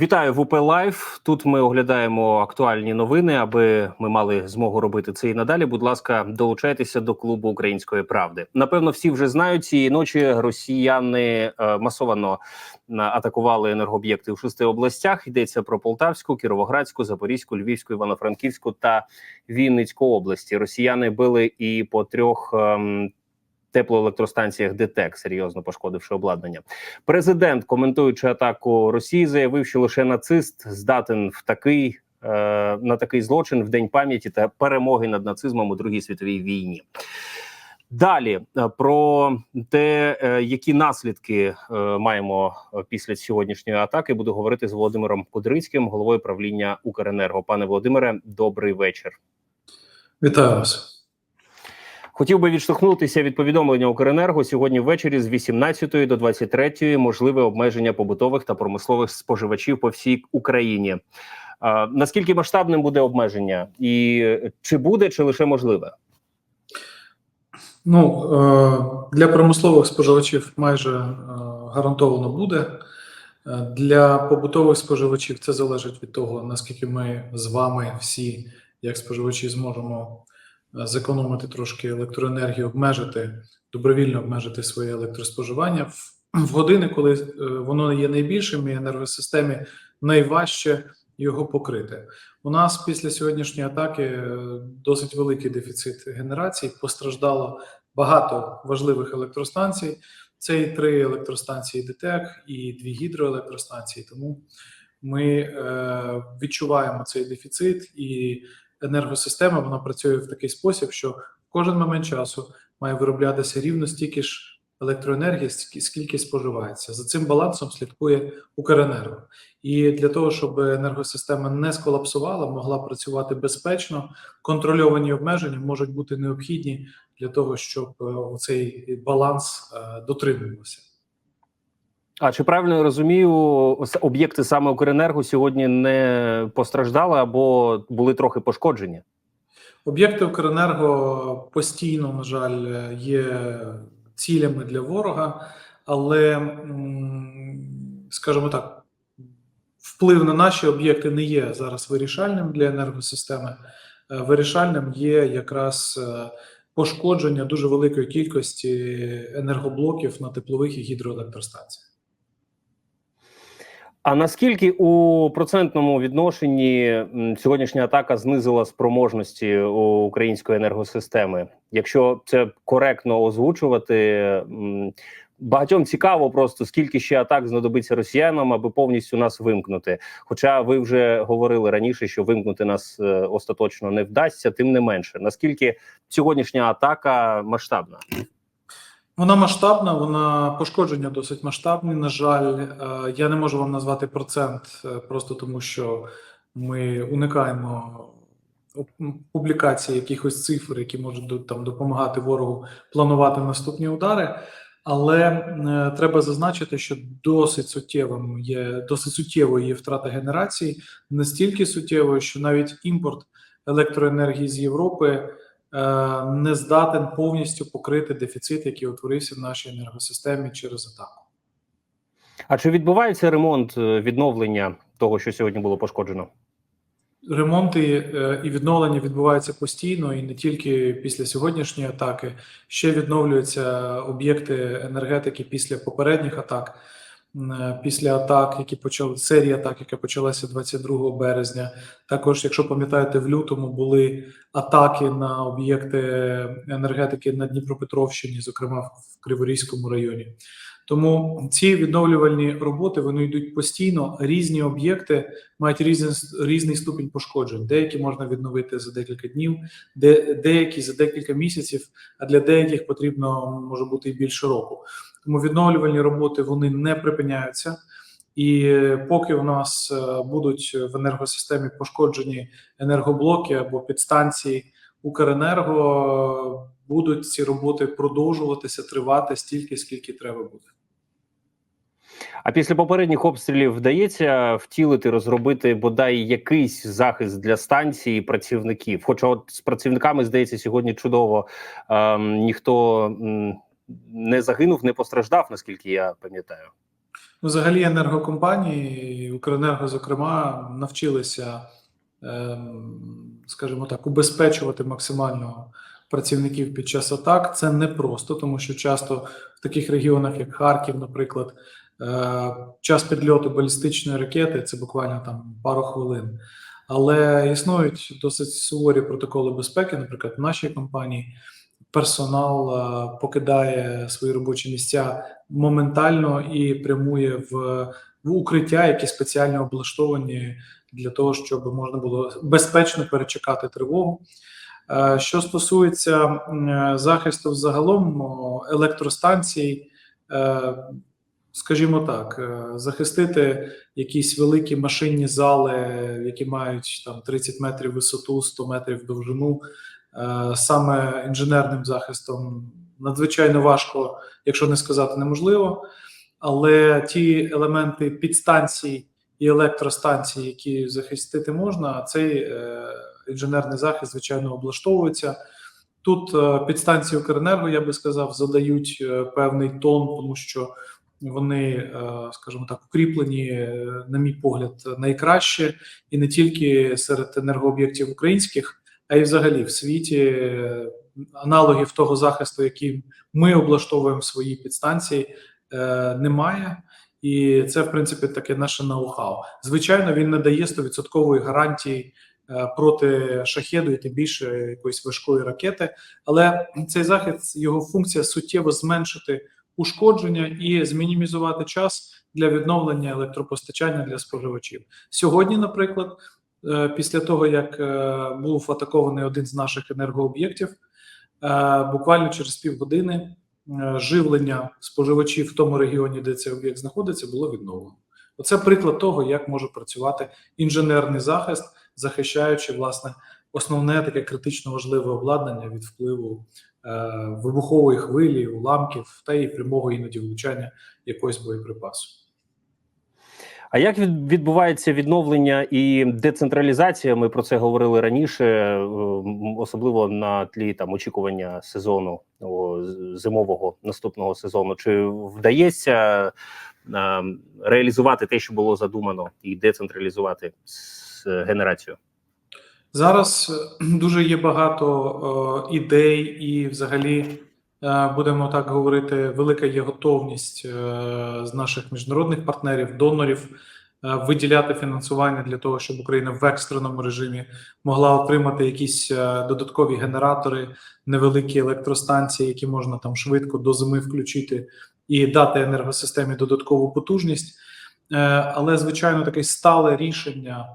Вітаю в УП Лайф. Тут ми оглядаємо актуальні новини. Аби ми мали змогу робити це і надалі. Будь ласка, долучайтеся до клубу української правди. Напевно, всі вже знають цієї ночі. Росіяни е, масовано е, атакували енергооб'єкти у шести областях. Йдеться про Полтавську, Кіровоградську, Запорізьку, Львівську, Івано-Франківську та Вінницьку області. Росіяни били і по трьох. Теплоелектростанціях ДТЕК, серйозно пошкодивши обладнання. Президент, коментуючи атаку Росії, заявив, що лише нацист здатен в такий е, на такий злочин в день пам'яті та перемоги над нацизмом у Другій світовій війні. Далі е, про те, е, які наслідки маємо після сьогоднішньої атаки, буду говорити з Володимиром Кудрицьким, головою правління Укренерго. Пане Володимире, добрий вечір. Вітаю вас. Хотів би відштовхнутися від повідомлення Укренерго сьогодні ввечері з 18 до 23 можливе обмеження побутових та промислових споживачів по всій Україні. А, наскільки масштабним буде обмеження, і чи буде, чи лише можливе? Ну е, для промислових споживачів майже е, гарантовано буде. Е, Для побутових споживачів це залежить від того, наскільки ми з вами всі, як споживачі, зможемо зекономити трошки електроенергію, обмежити добровільно обмежити своє електроспоживання в, в години, коли е, воно є найбільшим і енергосистемі найважче його покрити. У нас після сьогоднішньої атаки е, досить великий дефіцит генерації. Постраждало багато важливих електростанцій. Це і три електростанції ДТЕК, і дві гідроелектростанції. Тому ми е, відчуваємо цей дефіцит, і енергосистема вона працює в такий спосіб, що в кожен момент часу має вироблятися рівно стільки ж електроенергії, скі- скільки споживається. За цим балансом слідкує Укренерго. І для того, щоб енергосистема не сколапсувала, могла працювати безпечно, контрольовані обмеження можуть бути необхідні для того, щоб е, цей баланс е, дотримувався. А чи правильно я розумію, об'єкти саме Укренерго сьогодні не постраждали або були трохи пошкоджені? Об'єкти Укренерго постійно, на жаль, є цілями для ворога, але, скажімо так, вплив на наші об'єкти не є зараз вирішальним для енергосистеми. Е, Вирішальним є якраз е, пошкодження дуже великої кількості енергоблоків на теплових і гідроелектростанціях. А наскільки у процентному відношенні сьогоднішня атака знизила спроможності української енергосистеми? Якщо це коректно озвучувати, багатьом цікаво просто скільки ще атак знадобиться росіянам, аби повністю нас вимкнути. Хоча ви вже говорили раніше, що вимкнути нас е, остаточно не вдасться, тим не менше, наскільки сьогоднішня атака масштабна? Вона масштабна, вона пошкодження досить масштабні. На жаль, Е, я не можу вам назвати процент, е, просто тому що ми уникаємо публікації якихось цифр, які можуть там допомагати ворогу планувати наступні удари. Але е, треба зазначити, що досить суттєвим є досить суттєвою є втрата генерації, настільки суттєвою, що навіть імпорт електроенергії з Європи не здатен повністю покрити дефіцит, який утворився в нашій енергосистемі через атаку. А чи відбувається ремонт е, відновлення того, що сьогодні було пошкоджено? Ремонти е, і відновлення відбуваються постійно, і не тільки після сьогоднішньої атаки. Ще відновлюються об'єкти енергетики після попередніх атак. Е, Після атак, які почали серії атак, яка почалася 22 березня. Також, якщо пам'ятаєте, в лютому були атаки на об'єкти енергетики на Дніпропетровщині, зокрема в Криворізькому районі. Тому ці відновлювальні роботи вони йдуть постійно. Різні об'єкти мають різний, різний ступінь пошкоджень. Деякі можна відновити за декілька днів, де деякі за декілька місяців, а для деяких потрібно може бути і більше року. Тому відновлювальні роботи вони не припиняються. І поки у нас е, будуть в енергосистемі пошкоджені енергоблоки або підстанції Укренерго, будуть ці роботи продовжуватися тривати стільки, скільки треба буде. А після попередніх обстрілів вдається втілити, розробити бодай якийсь захист для станції працівників. Хоча, от з працівниками здається, сьогодні чудово ем, ніхто м, не загинув, не постраждав, наскільки я пам'ятаю. Ну, взагалі, енергокомпанії, Укренерго, зокрема, навчилися, ем, скажімо так, убезпечувати максимально працівників під час атак. Це непросто, тому що часто в таких регіонах, як Харків, наприклад, е, час підльоту балістичної ракети це буквально там пару хвилин. Але існують досить суворі протоколи безпеки, наприклад, в нашій компанії. Персонал е, покидає свої робочі місця моментально і прямує в, в укриття, які спеціально облаштовані для того, щоб можна було безпечно перечекати тривогу. Е, Що стосується захисту загалом електростанцій, е, скажімо так, захистити якісь великі машинні зали, які мають там 30 метрів висоту, 100 метрів довжину, саме інженерним захистом надзвичайно важко, якщо не сказати неможливо. Але ті елементи підстанцій і електростанцій, які захистити можна, цей е, інженерний захист, звичайно, облаштовується. Тут е, підстанції Укренерго, я би сказав, задають е, певний тон, тому що вони, е, скажімо так, укріплені, е, на мій погляд, найкраще, і не тільки серед енергооб'єктів українських, а й взагалі в світі е, аналогів того захисту, який ми облаштовуємо свої підстанції, е, немає. І це, в принципі, таке наше ноу-хау. Звичайно, він не дає 100% гарантії е, проти шахеду і тим більше якоїсь важкої ракети. Але цей захист, його функція суттєво зменшити ушкодження і змінімізувати час для відновлення електропостачання для споживачів. Сьогодні, наприклад, після того як е, був атакований один з наших енергооб'єктів, е, буквально через півгодини е, живлення споживачів в тому регіоні, де цей об'єкт знаходиться, було відновлено. Оце приклад того, як може працювати інженерний захист, захищаючи власне основне таке критично важливе обладнання від впливу е, вибухової хвилі, уламків та і прямого іноді влучання якогось боєприпасу. А як від- відбувається відновлення і децентралізація? Ми про це говорили раніше, е, особливо на тлі там очікування сезону зимового наступного сезону. Чи вдається е, реалізувати те, що було задумано, і децентралізувати генерацію? Зараз е, дуже є багато ідей, і взагалі будемо так говорити, велика є готовність е, з наших міжнародних партнерів, донорів е, виділяти фінансування для того, щоб Україна в екстреному режимі могла отримати якісь е, додаткові генератори, невеликі електростанції, які можна там швидко до зими включити і дати енергосистемі додаткову потужність. Е, Але звичайно, таке стале рішення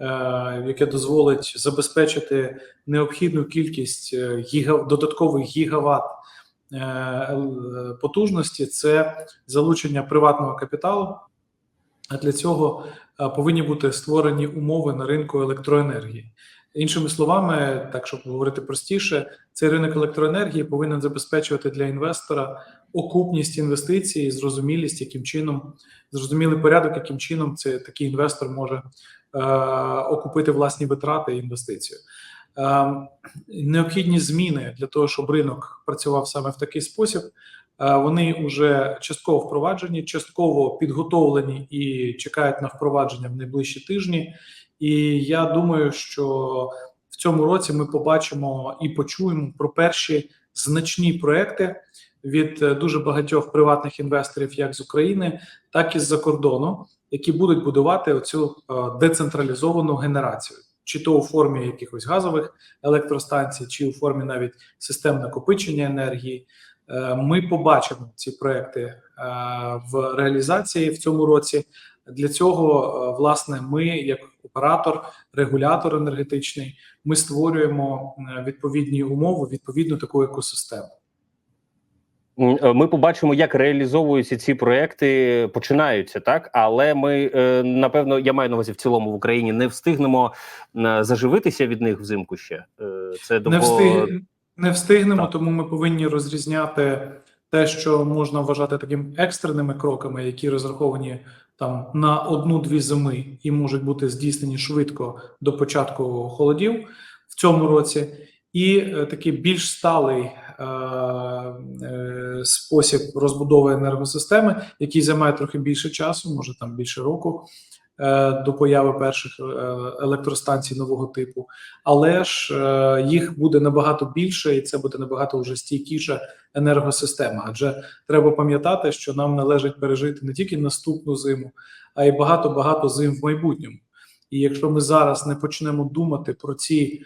е, яке дозволить забезпечити необхідну кількість е, гіга, додаткових гігават е, потужності, це залучення приватного капіталу. А для цього е, повинні бути створені умови на ринку електроенергії. Іншими словами, так щоб говорити простіше, цей ринок електроенергії повинен забезпечувати для інвестора окупність інвестицій, зрозумілість, яким чином зрозумілий порядок, яким чином це такий інвестор може е, окупити власні витрати і інвестиції. Е, необхідні зміни для того, щоб ринок працював саме в такий спосіб. е, Вони вже частково впроваджені, частково підготовлені і чекають на впровадження в найближчі тижні. І я думаю, що в цьому році ми побачимо і почуємо про перші значні проекти від е, дуже багатьох приватних інвесторів, як з України, так і з-за кордону, які будуть будувати оцю е, децентралізовану генерацію, чи то у формі якихось газових електростанцій, чи у формі навіть систем накопичення енергії. Е, Ми побачимо ці проекти е, в реалізації в цьому році. Для цього, е, власне, ми, як оператор, регулятор енергетичний, ми створюємо відповідні умови, відповідну таку екосистему. Е, Ми побачимо, як реалізовуються ці проекти, починаються так, але ми е, напевно, я маю на увазі в цілому в Україні не встигнемо е, заживитися від них взимку ще. Це Не, довго встиг... не встигнемо, Так. тому ми повинні розрізняти те, що можна вважати такими екстреними кроками, які розраховані там на одну-дві зими і можуть бути здійснені швидко до початку холодів в цьому році, і такий більш сталий спосіб розбудови енергосистеми, який займає трохи більше часу, може там більше року. е, До появи перших е, електростанцій нового типу, але ж е, їх буде набагато більше, і це буде набагато вже стійкіша енергосистема. Адже треба пам'ятати, що нам належить пережити не тільки наступну зиму, а й багато багато зим в майбутньому. І якщо ми зараз не почнемо думати про ці е,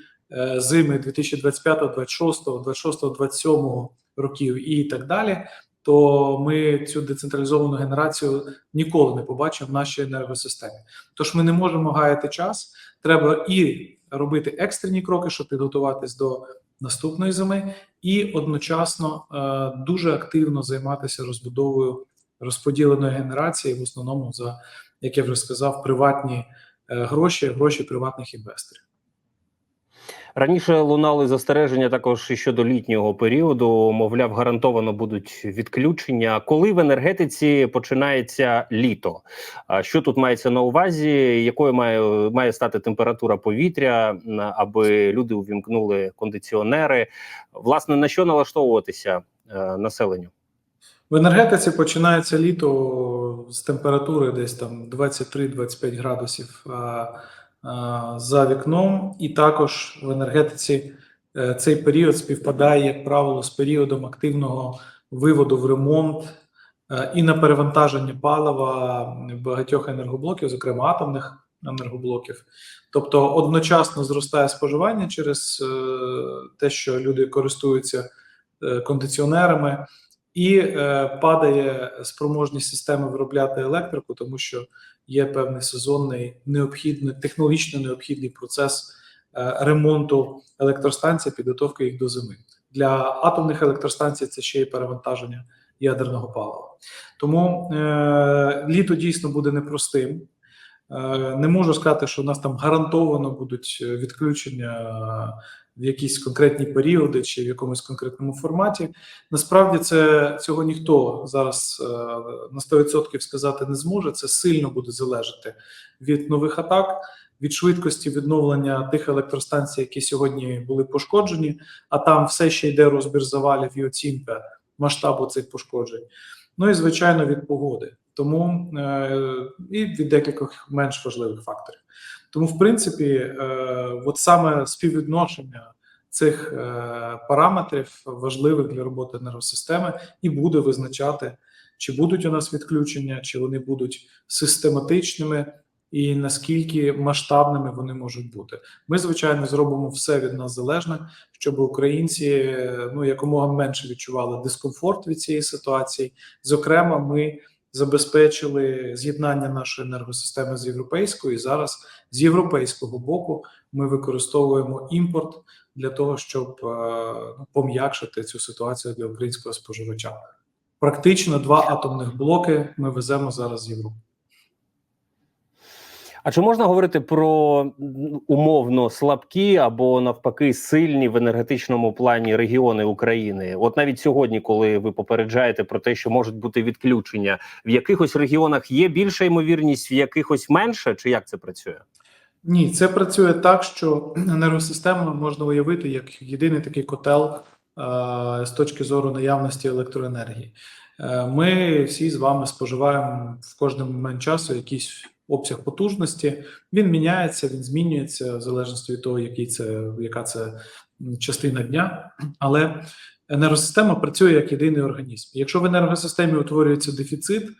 зими 2025, 26, 26, 27 років і так далі, то ми цю децентралізовану генерацію ніколи не побачимо в нашій енергосистемі. Тож ми не можемо гаяти час. Треба і робити екстрені кроки, щоб підготуватись до наступної зими, і одночасно е, дуже активно займатися розбудовою розподіленої генерації, в основному за як я вже сказав, приватні е, гроші, гроші приватних інвесторів. Раніше лунали застереження також щодо літнього періоду. Мовляв, гарантовано будуть відключення. Коли в енергетиці починається літо? Що тут мається на увазі? Якою має має стати температура повітря, аби люди увімкнули кондиціонери? Власне, на що налаштовуватися е, населенню? В енергетиці починається літо з температури десь там 23-25 градусів за вікном, і також в енергетиці е, цей період співпадає, як правило, з періодом активного виводу в ремонт е, і на перевантаження палива багатьох енергоблоків, зокрема атомних енергоблоків. Тобто одночасно зростає споживання через е, те, що люди користуються е, кондиціонерами і е, падає спроможність системи виробляти електрику, тому що є певний сезонний необхідний технологічно необхідний процес е, ремонту електростанцій, підготовки їх до зими. Для атомних електростанцій це ще й перевантаження ядерного палива. Тому е, літо дійсно буде непростим. Е, Не можу сказати, що у нас там гарантовано будуть е, відключення в якісь конкретні періоди чи в якомусь конкретному форматі. Насправді це цього ніхто зараз е, на 100% сказати не зможе. Це сильно буде залежати від нових атак, від швидкості відновлення тих електростанцій, які сьогодні були пошкоджені. А там все ще йде розбір завалів і оцінка масштабу цих пошкоджень. Ну і звичайно від погоди, тому е, і від декількох менш важливих факторів. Тому, в принципі, е, от саме співвідношення цих е, параметрів важливих для роботи енергосистеми і буде визначати, чи будуть у нас відключення, чи вони будуть систематичними, і наскільки масштабними вони можуть бути. Ми, звичайно, зробимо все від нас залежне, щоб українці е, ну якомога менше відчували дискомфорт від цієї ситуації. Зокрема, ми забезпечили з'єднання нашої енергосистеми з європейською. І зараз з європейського боку ми використовуємо імпорт для того, щоб е, ну, пом'якшити цю ситуацію для українського споживача. Практично два атомних блоки ми веземо зараз з Європи. А чи можна говорити про умовно слабкі або навпаки сильні в енергетичному плані регіони України? От навіть сьогодні, коли ви попереджаєте про те, що можуть бути відключення, в якихось регіонах є більша ймовірність, в якихось менше, чи як це працює? Ні, це працює так, що енергосистему можна уявити як єдиний такий котел е, з точки зору наявності електроенергії. Е, Ми всі з вами споживаємо в кожний момент часу якийсь обсяг потужності. Він міняється, він змінюється в залежності від того, який це, яка це частина дня. Але енергосистема працює як єдиний організм. Якщо в енергосистемі утворюється дефіцит,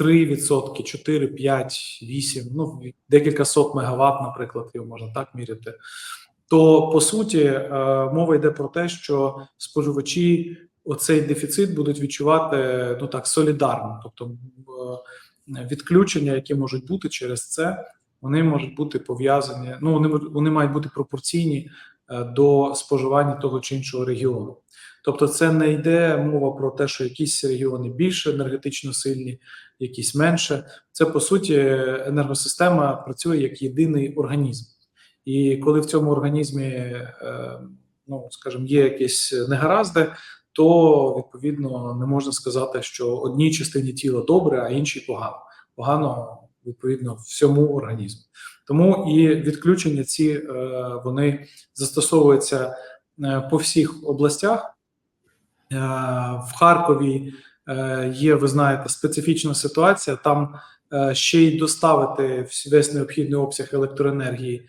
3%, 4, 5, 8, ну декілька сот мегаватт, наприклад, його можна так міряти. То по суті е, мова йде про те, що споживачі оцей дефіцит будуть відчувати ну так солідарно, тобто е, відключення, які можуть бути через це, вони можуть бути пов'язані. Ну вони вони мають бути пропорційні е, до споживання того чи іншого регіону. Тобто, це не йде мова про те, що якісь регіони більше енергетично сильні, якісь менше. Це по суті енергосистема працює як єдиний організм. І коли в цьому організмі, е, ну скажімо, є якісь негаразди, то відповідно не можна сказати, що одній частині тіла добре, а іншій погано. Погано відповідно всьому організму. Тому і відключення ці е, вони застосовуються е, по всіх областях. В Харкові е, є, ви знаєте, специфічна ситуація. Там е, ще й доставити весь необхідний обсяг електроенергії е,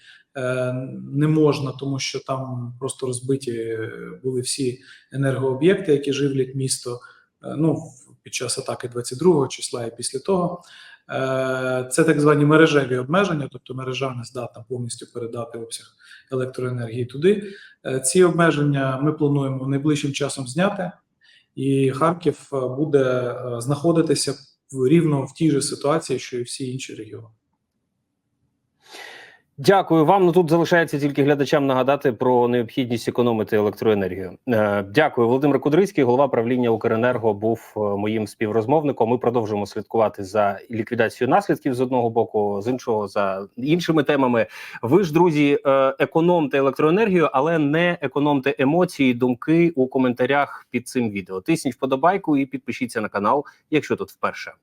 не можна, тому що там просто розбиті е, були всі енергооб'єкти, які живлять місто. е, Ну, під час атаки 22 числа і після того. Е, Це так звані мережеві обмеження, тобто мережа не здатна повністю передати обсяг електроенергії туди. Е, Ці обмеження ми плануємо найближчим часом зняти, і Харків е, буде е, знаходитися рівно в тій же ситуації, що і всі інші регіони. Дякую вам. Ну тут залишається тільки глядачам нагадати про необхідність економити електроенергію. Е, дякую, Володимир Кудрицький, голова правління Укренерго, був е, моїм співрозмовником. Ми продовжуємо слідкувати за ліквідацією наслідків з одного боку, з іншого за іншими темами. Ви ж, друзі, е, економте електроенергію, але не економте емоції, думки у коментарях під цим відео. Тисніть вподобайку і підпишіться на канал, якщо тут вперше.